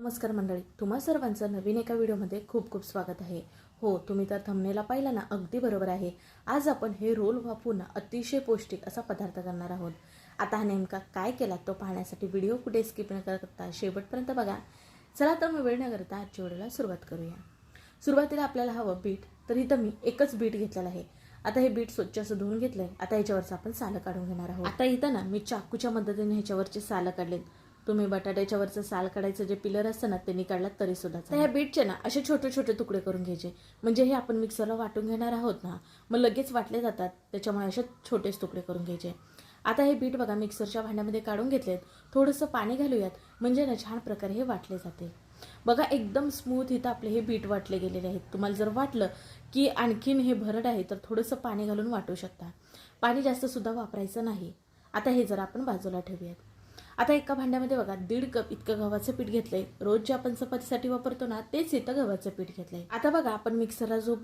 नमस्कार मंडळी तुम्हा सर्वांचं नवीन एका व्हिडिओमध्ये खूप खूप स्वागत आहे. हो तुम्ही तर थंबनेला पाहिला ना अगदी बरोबर आहे. आज आपण हे रोल वापरून अतिशय पौष्टिक असा पदार्थ करणार आहोत. आता हा नेमका काय केला तो पाहण्यासाठी व्हिडिओ कुठे स्किप न करता शेवटपर्यंत बघा. चला तर मग वेळ न करता आजच्या व्हिडिओला सुरुवात करूया. सुरुवातीला आपल्याला हवं बीट तर इथं मी एकच बीट घेतलेलं आहे. आता हे बीट स्वच्छ असं धुवून घेतलंय आता ह्याच्यावरचं आपण सालं काढून घेणार आहोत. आता इथं ना मी चाकूच्या मदतीने ह्याच्यावरचे सालं काढलेत. तुम्ही बटाट्याच्या वरचं साल काढायचं जे पिलर असतं ना त्यांनी काढलात तरी सुद्धा तर ह्या बीटचे ना असे छोटे छोटे तुकडे करून घ्यायचे. म्हणजे हे आपण मिक्सरला वाटून घेणार आहोत ना मग लगेच वाटले जातात. त्याच्यामुळे असे छोटेच तुकडे करून घ्यायचे. आता हे बीट बघा मिक्सरच्या भांड्यामध्ये काढून घेतलेत. थोडंसं पाणी घालूयात. म्हणजे ना छान प्रकारे हे वाटले जाते. बघा एकदम स्मूथ इथं आपले हे बीट वाटले गेलेले आहेत. तुम्हाला जर वाटलं की आणखीन हे भरड आहे तर थोडंसं पाणी घालून वाटू शकता. पाणी जास्त सुद्धा वापरायचं नाही. आता हे जर आपण बाजूला ठेवूयात. आता एका भांड्यामध्ये बघा दीड कप इतकं गव्हाचं पीठ घेतलंय. रोज जे आपण चपातीसाठी वापरतो ना तेच इथं गव्हाचं पीठ घेतलंय. आता बघा आपण मिक्सरला जो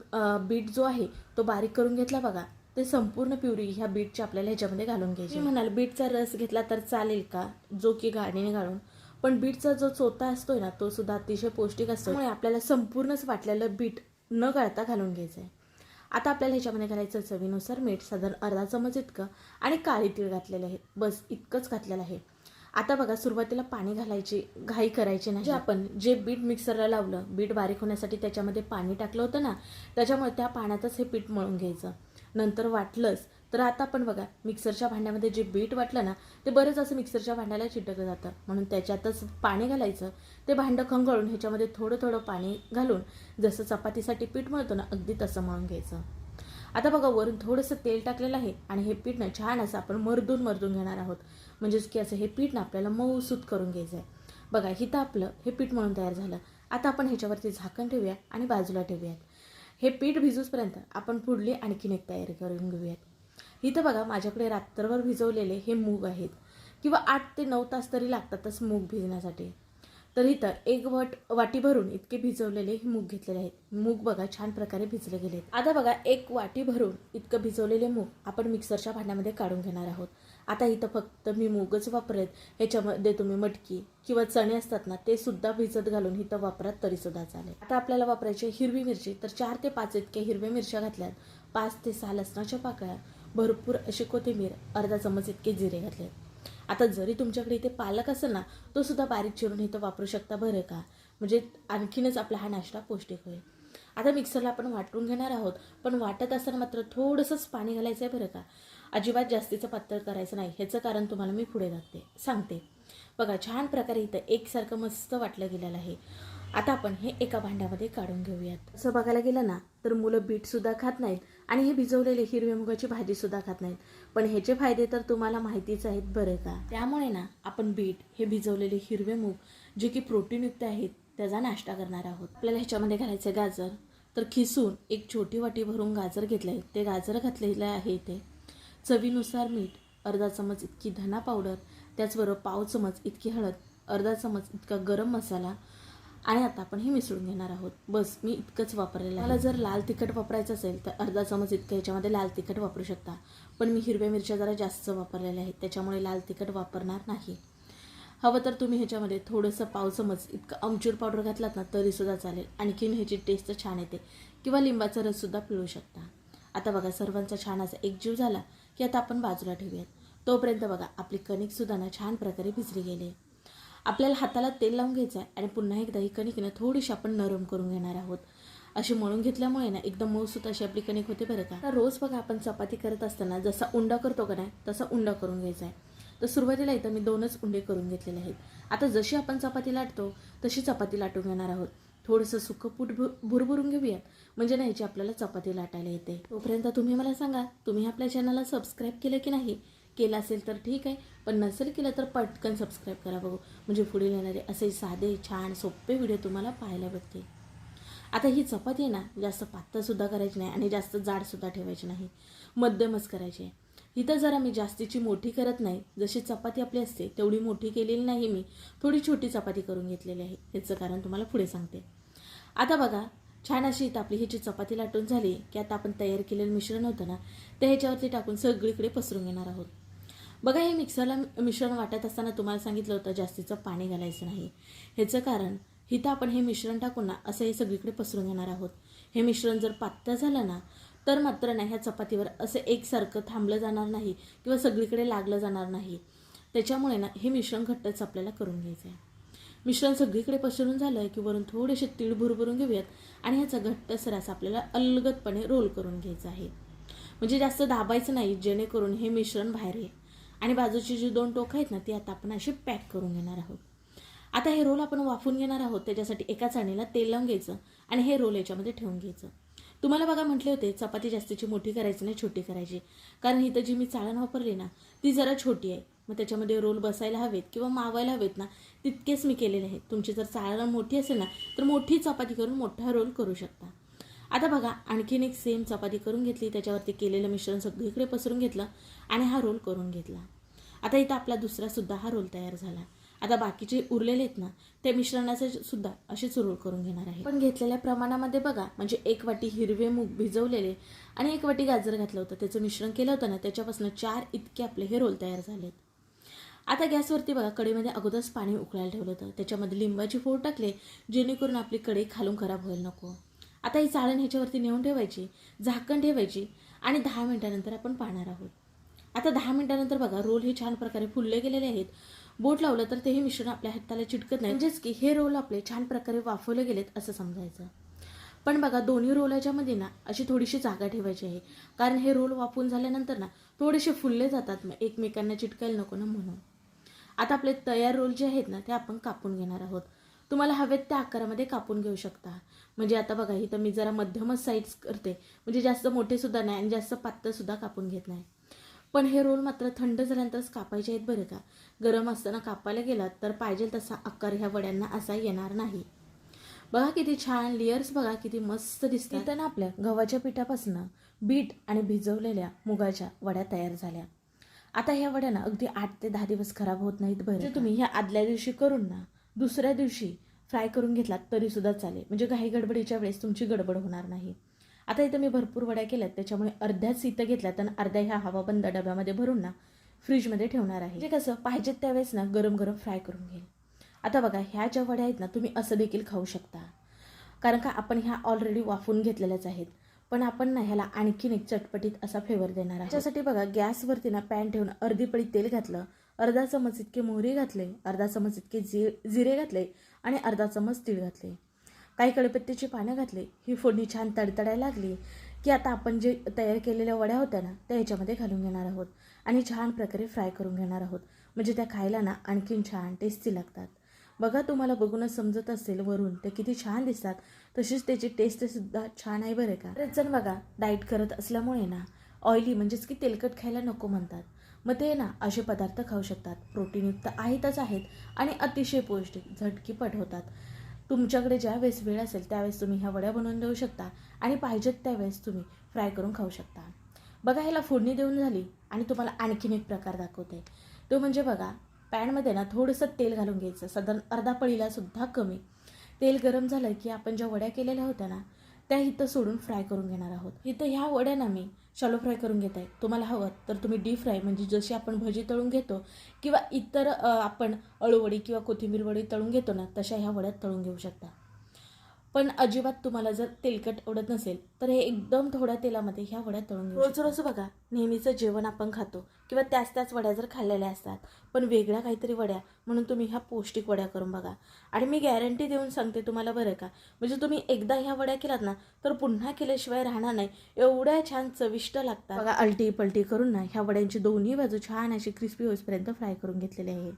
बीट जो आहे तो बारीक करून घेतला बघा. ते संपूर्ण प्युरी ह्या बीटच्या आपल्याला ह्याच्यामध्ये घालून घ्यायची. म्हणाल बीटचा रस घेतला तर चालेल का? जो की गाडीने घालून. पण बीटचा जो चोथा असतोय ना तो सुद्धा अतिशय पौष्टिक असतो. त्यामुळे आपल्याला संपूर्णच वाटलेलं बीट न गाळता घालून घ्यायचं आहे आता आपल्याला ह्याच्यामध्ये घालायचं चवीनुसार मीठ साधारण अर्धा चमच इतकं आणि काळी तीळ घातलेलं आहे. बस इतकंच घातलेलं आहे. आता बघा सुरुवातीला पाणी घालायची घाई करायची नाही. जे आपण जे बीट मिक्सरला लावलं बीट बारीक होण्यासाठी त्याच्यामध्ये पाणी टाकलं होतं ना त्याच्यामुळे त्या पाण्यातच हे पीठ मळून घ्यायचं. नंतर वाटलंच तर आता आपण बघा मिक्सरच्या भांड्यामध्ये जे बीट वाटलं ना ते बरंच असं मिक्सरच्या भांड्याला चिटकलं जातं. म्हणून त्याच्यातच पाणी घालायचं. ते भांडं खंगळून ह्याच्यामध्ये थोडं थोडं पाणी घालून जसं चपातीसाठी पीठ मळतो ना अगदी तसं मळून घ्यायचं. आता बघा वरून थोडंसं तेल टाकलेलं आहे आणि हे पीठ ना छान असं आपण मर्दून मर्दून घेणार आहोत. म्हणजेच की असं हे पीठ ना आपल्याला मऊसूत करून घ्यायचं आहे बघा हिथं आपलं हे पीठ म्हणून तयार झालं. आता आपण ह्याच्यावरती झाकण ठेवूया आणि बाजूला ठेवूयात. हे पीठ भिजूसपर्यंत आपण पुढली आणखीन एक तयारी करून घेऊयात. इथं बघा माझ्याकडे रात्रभर भिजवलेले हे मूग आहेत. किंवा आठ ते नऊ तास तरी लागतातच मूग भिजण्यासाठी. तर इथं एक वट वाटी भरून इतके भिजवलेले हे मूग घेतलेले आहेत. मूग बघा छान प्रकारे भिजले गेले आता बघा एक वाटी भरून इतकं भिजवलेले मूग आपण मिक्सरच्या भांड्यामध्ये काढून घेणार आहोत. आता इथं फक्त मी मूगच वापरेत ह्याच्यामध्ये तुम्ही मटकी किंवा चणे असतात ना ते सुद्धा भिजत घालून इथं वापरात तरी सुद्धा चालेल. आता आपल्याला वापरायची हिरवी मिरची तर चार ते पाच इतक्या हिरव्या मिरच्या घातल्यात. पाच ते सहा लसणाच्या पाकळ्या भरपूर अशी कोथिंबीर अर्धा चमच इतके जिरे घातले आता जरी तुमच्याकडे इथे पालक असेल ना तो सुद्धा बारीक चिरून इथं वापरू शकता बरं का? म्हणजे आणखीनच आपला हा नाश्ता पौष्टिक होईल. आता मिक्सरला आपण वाटून घेणार आहोत पण वाटत असताना मात्र थोडंसंच पाणी घालायचं आहे बरं का? अजिबात जास्तीचं पातळ करायचं नाही ह्याचं कारण तुम्हाला मी पुढे जाते सांगते. बघा छान प्रकारे इथं एकसारखं मस्त वाटलं गेलेलं आहे. आता आपण हे एका भांड्यामध्ये काढून घेऊयात. असं बघायला गेलं ना तर मुलं बीटसुद्धा खात नाहीत. आणि हे भिजवलेले हिरव्या मुगाची भाजी सुद्धा खात नाहीत. पण ह्याचे फायदे तर तुम्हाला माहितीच आहेत बरं का. त्यामुळे ना आपण बीट हे भिजवलेले हिरवे मूग जे की प्रोटीनयुक्त आहेत त्याचा नाश्ता करणार आहोत. आपल्याला ह्याच्यामध्ये घालायचं गाजर. तर खिसून एक छोटी वाटी भरून गाजर घेतलं आहे ते गाजर घातलेलं आहे इथे. चवीनुसार मीठ अर्धा चमच इतकी धना पावडर त्याचबरोबर पाव चमच इतकी हळद अर्धा चमच इतका गरम मसाला आणि आता आपण हे मिसळून घेणार आहोत. बस मी इतकंच वापरलेलं मला जर लाल तिखट वापरायचं असेल तर अर्धा चमच इतकं ह्याच्यामध्ये लाल तिखट वापरू शकता. पण मी हिरव्या मिरच्या जरा जास्त वापरलेल्या आहेत त्याच्यामुळे लाल तिखट वापरणार नाही. हवं तर तुम्ही ह्याच्यामध्ये थोडंसं पाव चमच इतकं आमचूर पावडर घातलात ना तरीसुद्धा चालेल. आणखीन ह्याची टेस्ट छान येते. किंवा लिंबाचा रससुद्धा पिळू शकता. आता बघा सर्वांचा छान असा एकजीव झाला की आता आपण बाजूला ठेवूयात. तोपर्यंत बघा आपली कणिकसुद्धा ना छान प्रकारे भिजली गेली आहे. आपल्याला हाताला तेल लावून घ्यायचं आहे आणि पुन्हा एकदा ही कणिक ना थोडीशी आपण नरम करून घेणार आहोत. अशी मळून घेतल्यामुळे ना एकदम मऊसूत अशी आपली कणिक होते बरं का. तर रोज बघा आपण चपाती करत असताना जसा उंडा करतो का नाही तसा उंडा करून घ्यायचा आहे तर सुरुवातीला इथं मी दोनच उंडे करून घेतलेले आहेत. आता जशी आपण चपाती लाटतो तशी चपाती लाटून घेणार आहोत. थोडंसं सुकं पूट भुरभुरून घेऊयात. म्हणजे ना ह्याची आपल्याला चपाती लाटायला येते. तोपर्यंत तुम्ही मला सांगा तुम्ही आपल्या चॅनलला सबस्क्राईब केलं की नाही केला असेल तर ठीक आहे. पण नसेल केलं तर पटकन सबस्क्राईब करा बघू. म्हणजे पुढे येणारे असे साधे छान सोपे व्हिडिओ तुम्हाला पाहायला भेटतील. आता ही चपाती आहे ना जास्त पातळसुद्धा करायची नाही आणि जास्त जाडसुद्धा ठेवायची नाही. मध्यमच करायची आहे. इथं जरा मी जास्तीची मोठी करत नाही. जशी चपाती आपली असते तेवढी मोठी केलेली नाही मी. थोडी छोटी चपाती करून घेतलेली आहे. याचं कारण तुम्हाला पुढे सांगते. आता बघा छान अशी इथं आपली ह्याची चपाती लाटून झाली. की आता आपण तयार केलेलं मिश्रण होतं ना ते ह्याच्यावरती टाकून सगळीकडे पसरून घेणार आहोत. बघा हे मिक्सरला मिश्रण वाटत असताना तुम्हाला सांगितलं होतं जास्तीचं पाणी घालायचं नाही. ह्याचं कारण इथं आपण हे मिश्रण टाकून ना असं हे सगळीकडे पसरून घेणार आहोत. हे मिश्रण जर पातळ झालं ना तर मात्र ना ह्या चपातीवर असं एकसारखं थांबलं जाणार नाही किंवा सगळीकडे लागलं जाणार नाही. त्याच्यामुळे ना हे मिश्रण घट्टच आपल्याला करून घ्यायचं आहे मिश्रण सगळीकडे पसरून झालं आहे की वरून थोडेसे तीळ भुरभरून घेऊयात आणि ह्याचा घट्ट सरास आपल्याला अलगदपणे रोल करून घ्यायचा आहे. म्हणजे जास्त दाबायचं नाही जेणेकरून हे मिश्रण बाहेर येईल. आणि बाजूची जी दोन टोकं आहेत ना ती आता आपण अशी पॅक करून घेणार आहोत. आता हे रोल आपण वाफून घेणार आहोत त्याच्यासाठी एका चाळणीला तेल लावून घ्यायचं आणि हे रोल याच्यामध्ये ठेवून घ्यायचं. तुम्हाला बघा म्हटले होते चपाती जास्तीची मोठी करायची नाही छोटी करायची. कारण इथं जी मी चाळण वापरली ना ती जरा छोटी आहे. मग त्याच्यामध्ये रोल बसायला हवेत किंवा मावायला हवेत ना तितकेच मी केलेले आहेत. तुमची जर चाळण मोठी असेल ना तर मोठी चपाती करून मोठा रोल करू शकता. आता बघा आणखीन एक सेम चपाती करून घेतली त्याच्यावरती केलेलं मिश्रण सगळीकडे पसरून घेतलं आणि हा रोल करून घेतला. आता इथं आपला दुसरा सुद्धा हा रोल तयार झाला. आता बाकीचे उरलेले आहेत ना ते मिश्रणाचे सुद्धा असेच रोल करून घेणार आहे. पण घेतलेल्या प्रमाणामध्ये बघा म्हणजे एक वाटी हिरवे मूग भिजवलेले आणि एक वाटी गाजर घातलं होतं. त्याचं मिश्रण केलं होतं ना त्याच्यापासून चार इतके आपले हे रोल तयार झालेत. आता गॅसवरती बघा कढईमध्ये अगोदरच पाणी उकळायला ठेवलं होतं. त्याच्यामध्ये लिंबाची फोड टाकले जेणेकरून आपली कढई खालून खराब व्हायला नको. आता ही चाळण ह्याच्यावरती नेऊन ठेवायची झाकण ठेवायची आणि दहा मिनटानंतर आपण पाहणार आहोत. आता दहा मिनटानंतर बघा रोल हे छान प्रकारे फुलले गेलेले आहेत. बोट लावलं तर तेही मिश्रण आपल्या हाताला चिटकत नाही. म्हणजेच की हे रोल आपले छान प्रकारे वाफवले गेलेत असं समजायचं. पण बघा दोन्ही रोलाच्यामध्ये ना अशी थोडीशी जागा ठेवायची आहे. कारण हे रोल वाफून झाल्यानंतर ना थोडेसे फुलले जातात. मग एकमेकांना चिटकायला नको ना म्हणून. आता आपले तयार रोल जे आहेत ना ते आपण कापून घेणार आहोत. तुम्हाला हवेत त्या आकारामध्ये कापून घेऊ शकता. म्हणजे आता बघा इथं मी जरा मध्यमच साईज करते. म्हणजे जास्त मोठे सुद्धा नाही आणि जास्त पातळ सुद्धा कापून घेत नाही. पण हे रोल मात्र थंड झाल्यानंतरच कापायचे आहेत बरं का. गरम असताना कापायला गेलात तर पाहिजे तसा आकार ह्या वड्यांना असा येणार नाही. बघा किती छान लेयर्स बघा किती मस्त दिसतात. इथं ना आपल्या गव्हाच्या पिठापासून बीट आणि भिजवलेल्या मुगाच्या वड्या तयार झाल्या. आता ह्या वड्या ना अगदी आठ ते दहा दिवस खराब होत नाहीत बरं म्हणजे तुम्ही ह्या आदल्या दिवशी करून ना दुसऱ्या दिवशी फ्राय करून घेतलात तरी सुद्धा चालेल. म्हणजे काही गडबडीच्या वेळेस तुमची गडबड होणार नाही. आता इथं मी भरपूर वड्या केल्यात त्याच्यामुळे अर्ध्याच इथं घेतल्यात आणि अर्ध्या ह्या हवाबंद डब्यामध्ये भरून ना फ्रीजमध्ये ठेवणार आहे. म्हणजे कसं पाहिजेत त्यावेळेस ना गरम गरम फ्राय करून घेईल आता बघा ह्या ज्या वड्या आहेत ना तुम्ही असं देखील खाऊ शकता. कारण का आपण ह्या ऑलरेडी वाफवून घेतलेल्याच आहेत. पण आपण ना ह्याला आणखीन एक चटपटीत असा फ्लेवर देणार आहे त्यासाठी बघा गॅसवरती ना पॅन ठेवून अर्धी पळी तेल घातलं अर्धा चमच इतके मोहरी घातले अर्धा चमच इतके जी जिरे घातले आणि अर्धा चमच तीळ घातले. काही कढीपत्त्याची पानं घातले ही फोडणी छान तडतडायला लागली की आता आपण जे तयार केलेल्या वड्या होत्या ना त्या ह्याच्यामध्ये घालून घेणार आहोत आणि छान प्रकारे फ्राय करून घेणार आहोत. म्हणजे त्या खायला ना आणखीन छान टेस्टी लागतात. बघा तुम्हाला बघूनच समजत असेल वरून ते किती छान दिसतात. तशीच त्याची टेस्टसुद्धा छान आहे बरं का. बरेच जण बघा डाईट करत असल्यामुळे ना ऑइली म्हणजेच की तेलकट खायला नको म्हणतात. मग ते ना असे पदार्थ खाऊ शकतात. प्रोटीनयुक्त आहेतच आहेत आणि अतिशय पौष्टिक झटकीपट होतात. तुमच्याकडे ज्यावेळेस वेळ असेल त्यावेळेस तुम्ही ह्या वड्या बनवून देऊ शकता आणि पाहिजेत त्यावेळेस तुम्ही फ्राय करून खाऊ शकता. बघा ह्याला फोडणी देऊन झाली आणि तुम्हाला आणखीन एक प्रकार दाखवते. तो म्हणजे बघा पॅनमध्ये ना थोडंसं तेल घालून घ्यायचं. साधारण अर्धा पळीला सुद्धा कमी. तेल गरम झालं की आपण ज्या वड्या केलेल्या होत्या ना त्या इथं सोडून फ्राय करून घेणार आहोत. इथं ह्या वड्यांना मी शॅलो फ्राय करून घेत आहे. तुम्हाला हवं तर तुम्ही डीप फ्राय म्हणजे जशी आपण भजी तळून घेतो किंवा इतर आपण अळूवडी किंवा कोथिंबीर वडी तळून घेतो ना तशा ह्या वड्यात तळून घेऊ शकता. पण अजिबात तुम्हाला जर तेलकट आवडत नसेल तर हे एकदम थोड्या तेलामध्ये ह्या वड्या तळून रोज रोज बघा नेहमीचं जेवण आपण खातो किंवा त्याच त्याच वड्या जर खाल्लेल्या असतात पण वेगळ्या काहीतरी वड्या म्हणून तुम्ही ह्या पौष्टिक वड्या करून बघा. आणि मी गॅरंटी देऊन सांगते तुम्हाला बरं का म्हणजे तुम्ही एकदा ह्या वड्या केलात ना तर पुन्हा केल्याशिवाय राहणार नाही. एवढ्या छान चविष्ट लागतात. बघा अलटी पलटी करून ना ह्या वड्यांची दोन्ही बाजू छान अशी क्रिस्पी होईपर्यंत फ्राय करून घेतलेली आहे.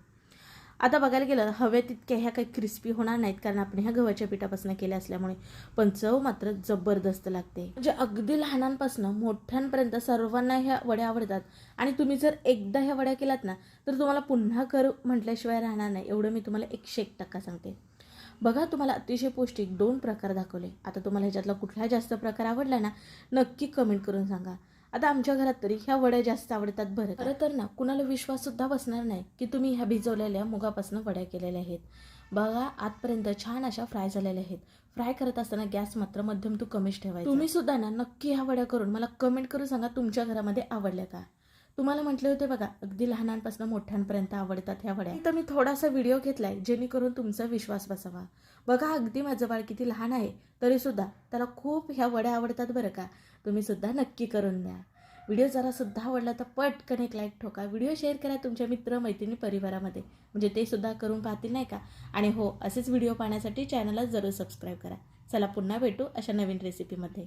आता बघायला गेलं हवे तितक्या ह्या काही क्रिस्पी होणार नाहीत कारण आपण ह्या गव्हाच्या पिठापासून केल्या असल्यामुळे. पण चव मात्र जबरदस्त लागते. म्हणजे अगदी लहानांपासून मोठ्यांपर्यंत सर्वांना ह्या वड्या आवडतात. आणि तुम्ही जर एकदा ह्या वड्या केल्यात ना तर तुम्हाला पुन्हा कर म्हटल्याशिवाय राहणार नाही. एवढं मी तुम्हाला एकशे एक टक्का सांगते. बघा तुम्हाला अतिशय पौष्टिक दोन प्रकार दाखवले. आता तुम्हाला ह्याच्यातला कुठला जास्त प्रकार आवडला ना नक्की कमेंट करून सांगा. आता आमच्या घरात तरी ह्या वड्या जास्त आवडतात बरं खरं तर ना कुणाला विश्वास सुद्धा बसणार नाही की तुम्ही ह्या भिजवलेल्या मुगापासून वड्या केलेल्या आहेत. बघा आजपर्यंत छान अशा फ्राय झालेल्या आहेत. फ्राय करत असताना गॅस मात्र मध्यम तू कमीच ठेवायचा. तुम्ही सुद्धा ना नक्की ह्या वड्या करून मला कमेंट करून सांगा तुमच्या घरामध्ये आवडल्या का? तुम्हाला म्हटले होते बघा अगदी लहानांपासून मोठ्यांपर्यंत आवडतात ह्या वड्या. तर मी थोडासा व्हिडिओ घेतलाय जेणेकरून तुमचा विश्वास बसावा. बघा अगदी माझं बाळ किती लहान आहे तरीसुद्धा त्याला खूप ह्या वड्या आवडतात बरं का? तुम्ही सुद्धा नक्की करून द्या. व्हिडिओ जरासुद्धा आवडला तर पटकन एक लाईक ठोका. व्हिडिओ शेअर करा तुमच्या मित्र मैत्रिणी परिवारामध्ये. म्हणजे ते सुद्धा करून पाहतील नाही का? आणि हो असेच व्हिडिओ पाहण्यासाठी चॅनलला जरूर सबस्क्राईब करा. चला पुन्हा भेटू अशा नवीन रेसिपीमध्ये